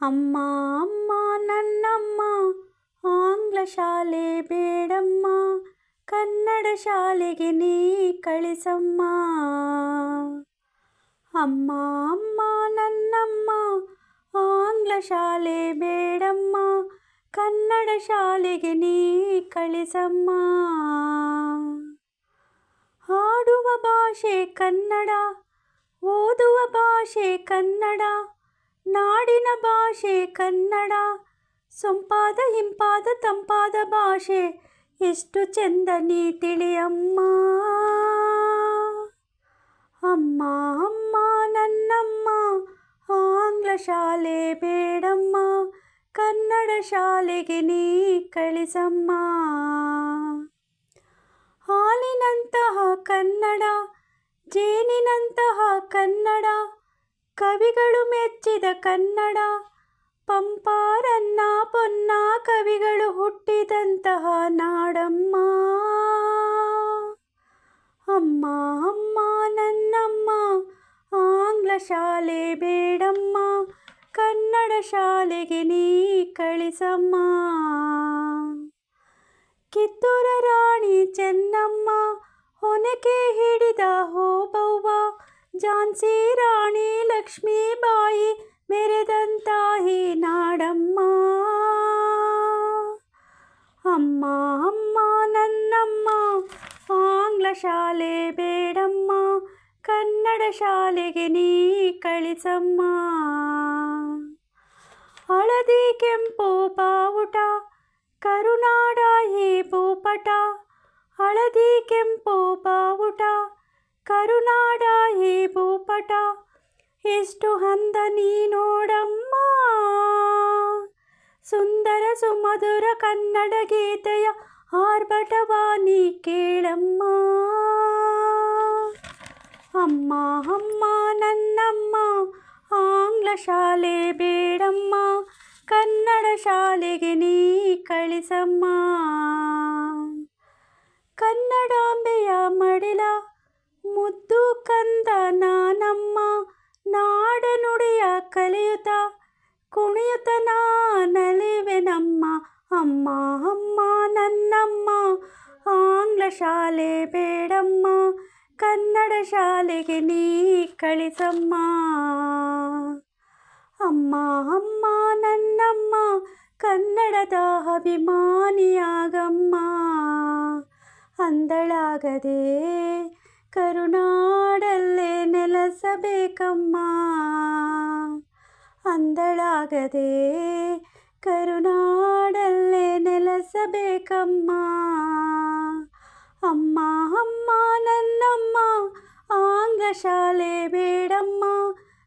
ಅಮ್ಮ ಅಮ್ಮ, ನನ್ನಮ್ಮ, ಆಂಗ್ಲ ಶಾಲೆ ಬೇಡಮ್ಮ, ಕನ್ನಡ ಶಾಲೆಗೆ ನೀ ಕಳಿಸಮ್ಮ. ಅಮ್ಮ ಅಮ್ಮ, ನನ್ನಮ್ಮ, ಆಂಗ್ಲ ಶಾಲೆ ಬೇಡಮ್ಮ, ಕನ್ನಡ ಶಾಲೆಗೆ ನೀ ಕಳಿಸಮ್ಮ. ಹಾಡುವ ಭಾಷೆ ಕನ್ನಡ, ಓದುವ ಭಾಷೆ ಕನ್ನಡ ನಾಡಿನ ಭಾಷೆ ಕನ್ನಡ. ಸೊಂಪಾದ ಹಿಂಪಾದ ತಂಪಾದ ಭಾಷೆ. ಎಷ್ಟು ಚೆಂದ ನೀ ತಿಳಿಯಮ್ಮ. ಅಮ್ಮ ಅಮ್ಮ, ನನ್ನಮ್ಮ. ಆಂಗ್ಲ ಶಾಲೆ ಬೇಡಮ್ಮ. ಕನ್ನಡ ಶಾಲೆಗೆ ನೀ ಕಳಿಸಮ್ಮ ಹಾಲಿನಂತಹ ಕನ್ನಡ ಜೇನಿನಂತಹ ಕನ್ನಡ ಕವಿಗಳು ಮೆಚ್ಚಿದ ಕನ್ನಡ. ಪಂಪಾರನ್ನ ಪೊನ್ನ ಕವಿಗಳು ಹುಟ್ಟಿದಂತಹ ನಾಡಮ್ಮ. ಅಮ್ಮ ಅಮ್ಮ, ನನ್ನಮ್ಮ, ಆಂಗ್ಲ ಶಾಲೆ ಬೇಡಮ್ಮ. ಕನ್ನಡ ಶಾಲೆಗೆ ನೀ ಕಳಿಸಮ್ಮ. ಕಿತ್ತೂರ ರಾಣಿ ಚೆನ್ನಮ್ಮ, ಹೊನಕೆ ಹೋಬವ್ವ ಝಾನ್ಸಿ ರಾಣಿ ಲಕ್ಷ್ಮೀಬಾಯಿ ಮೆರೆದಂತಾಹಿ ನಾಡಮ್ಮ ಅಮ್ಮ ಅಮ್ಮ ನನ್ನಮ್ಮ ಆಂಗ್ಲ ಶಾಲೆ ಬೇಡಮ್ಮ ಕನ್ನಡ ಶಾಲೆಗೆ ನೀ ಕಳಿಸಮ್ಮ ಹಳದಿ ಕೆಂಪು ಬಾವುಟ ಕರುನಾಡ ಈ ಭೂಪಟ ಹಳದಿ ಕೆಂಪು ಬಾವುಟ ಕರುನಾಡ ಈ ಭೂಪಟ ಎಷ್ಟು ಹಂದ ನೀ ನೋಡಮ್ಮ ಸುಂದರ ಸುಮಧುರ ಕನ್ನಡ ಗೀತೆಯ ಆರ್ಭಟವಾನಿ ಕೇಳಮ್ಮ. ಅಮ್ಮ ಅಮ್ಮ, ನನ್ನಮ್ಮ, ಆಂಗ್ಲ ಶಾಲೆ ಬೇಡಮ್ಮ. ಕನ್ನಡ ಶಾಲೆಗೆ ನೀ ಕಳಿಸಮ್ಮ. ಕನ್ನಡಾಂಬೆಯ ಮಡಿಲ ಮುದ್ದು ಕಂದ ಅಮ್ಮ ಅಮ್ಮ, ನನ್ನಮ್ಮ, ಆಂಗ್ಲ ಶಾಲೆ ಬೇಡಮ್ಮ, ಕನ್ನಡ ಶಾಲೆಗೆ ನೀ ಕಳಿಸಮ್ಮ. ಅಮ್ಮ ಅಮ್ಮ, ನನ್ನಮ್ಮ, ಕನ್ನಡದ ಅಭಿಮಾನಿಯಾಗಮ್ಮ. ಅಂದಳಾಗದೆ ಕರುನಾಡಲ್ಲೇ ನೆಲೆಸಬೇಕಮ್ಮ. ಅಂದಳಾಗದೆ ಕರುನಾಡಲ್ಲೇ ನೆಲೆಸಬೇಕಮ್ಮ. ಅಮ್ಮ ಅಮ್ಮ, ನನ್ನಮ್ಮ ಆಂಗ್ಲ ಶಾಲೆ ಬೇಡಮ್ಮ.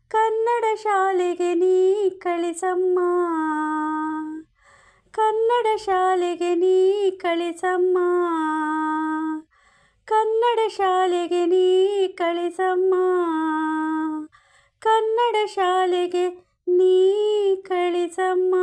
ಕನ್ನಡ ಶಾಲೆಗೆ ನೀ ಕಳಿಸಮ್ಮ. ಕನ್ನಡ ಶಾಲೆಗೆ ನೀ ಕಳಿಸಮ್ಮ. ಕನ್ನಡ ಶಾಲೆಗೆ ನೀ ಕಳಿಸಮ್ಮ. ಕನ್ನಡ ಶಾಲೆಗೆ ನೀ ಕಳಿಸಮ್ಮ